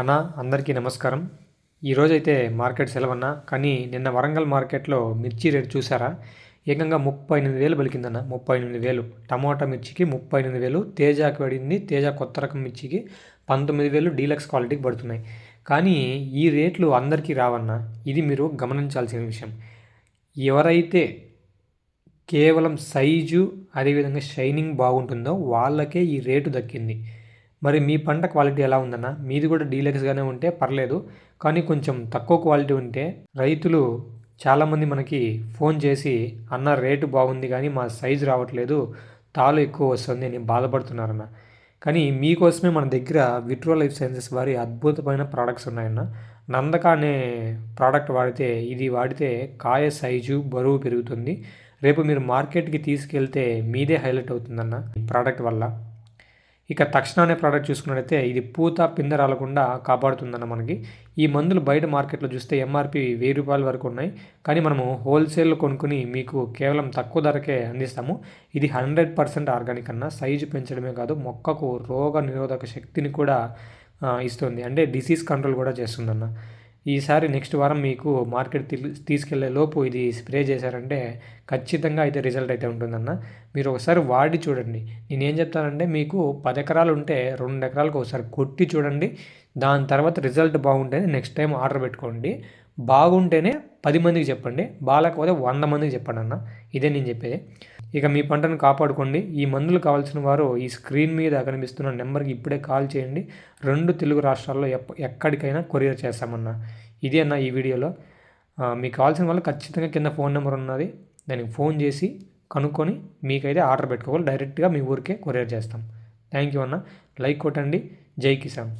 అన్నా అందరికీ నమస్కారం. ఈరోజైతే మార్కెట్ సెలవన్నా కానీ నిన్న వరంగల్ మార్కెట్లో మిర్చి రేటు చూసారా? ఏకంగా ముప్పై ఎనిమిది వేలు పలికిందన్న ముప్పై ఎనిమిది వేలు. టమాటా మిర్చికి ముప్పై ఎనిమిది వేలు తేజాకి పడింది తేజ కొత్త రకం మిర్చికి పంతొమ్మిది వేలు డీలక్స్ క్వాలిటీకి పడుతున్నాయి. కానీ ఈ రేట్లు అందరికీ రావన్న ఇది మీరు గమనించాల్సిన విషయం. ఎవరైతే కేవలం సైజు అదేవిధంగా షైనింగ్ బాగుంటుందో వాళ్ళకే ఈ రేటు దక్కింది. మరి మీ పంట క్వాలిటీ ఎలా ఉందన్న? మీది కూడా డీలక్స్గానే ఉంటే పర్లేదు. కానీ కొంచెం తక్కువ క్వాలిటీ ఉంటే రైతులు చాలామంది మనకి ఫోన్ చేసి అన్న రేటు బాగుంది కానీ మా సైజు రావట్లేదు. తాలు ఎక్కువ వస్తుంది అని బాధపడుతున్నారన్న. కానీ మీకోసమే మన దగ్గర విట్రో లైఫ్ సైన్సెస్ వారి అద్భుతమైన ప్రోడక్ట్స్ ఉన్నాయన్న. నందక అనే ప్రోడక్ట్ వాడితే ఇది వాడితే కాయ సైజు బరువు పెరుగుతుంది. రేపు మీరు మార్కెట్కి తీసుకెళ్తే మీదే హైలైట్ అవుతుందన్న ఈ ప్రోడక్ట్ వల్ల. ఇక తక్షణ అనే ప్రోడక్ట్ చూసుకున్నట్టయితే ఇది పూత పిందె రాలకుండా కాపాడుతుందన్న మనకి. ఈ మందులు బయట మార్కెట్లో చూస్తే ఎంఆర్పి వెయ్యి రూపాయల వరకు ఉన్నాయి. కానీ మనము హోల్సేల్లో కొనుక్కుని మీకు కేవలం తక్కువ ధరకే అందిస్తాము. ఇది హండ్రెడ్ పర్సెంట్ ఆర్గానిక్ అన్న. సైజు పెంచడమే కాదు మొక్కకు రోగ నిరోధక శక్తిని కూడా ఇస్తుంది. అంటే డిసీజ్ కంట్రోల్ కూడా చేస్తుందన్న. ఈసారి నెక్స్ట్ వారం మీకు మార్కెట్ తీసుకెళ్ళే లోపు ఇది స్ప్రే చేశారంటే ఖచ్చితంగా అయితే రిజల్ట్ అయితే ఉంటుందన్న. మీరు ఒకసారి వాడి చూడండి. నేనేం చెప్తానంటే మీకు పది ఎకరాలు ఉంటే రెండు ఎకరాలకు ఒకసారి కొట్టి చూడండి. దాని తర్వాత రిజల్ట్ బాగుంటుంది నెక్స్ట్ టైం ఆర్డర్ పెట్టుకోండి. బాగుంటేనే పది మందికి చెప్పండి బాగాలేకపోతే వంద మందికి చెప్పండి అన్న. ఇదే నేను చెప్పేది. ఇక మీ పంటను కాపాడుకోండి. ఈ మందులు కావాల్సిన వారు ఈ స్క్రీన్ మీద కనిపిస్తున్న నెంబర్కి ఇప్పుడే కాల్ చేయండి. రెండు తెలుగు రాష్ట్రాల్లో ఎక్కడికైనా కొరియర్ చేస్తామన్నా. ఇదే అన్న ఈ వీడియోలో. మీకు కావాల్సిన వాళ్ళు ఖచ్చితంగా కింద ఫోన్ నెంబర్ ఉన్నది. దానికి ఫోన్ చేసి కనుక్కొని మీకైతే ఆర్డర్ పెట్టుకోవాలి. డైరెక్ట్గా మీ ఊరికే కొరియర్ చేస్తాం. థ్యాంక్ యూ అన్న. లైక్ కొట్టండి. జై కిసాన్.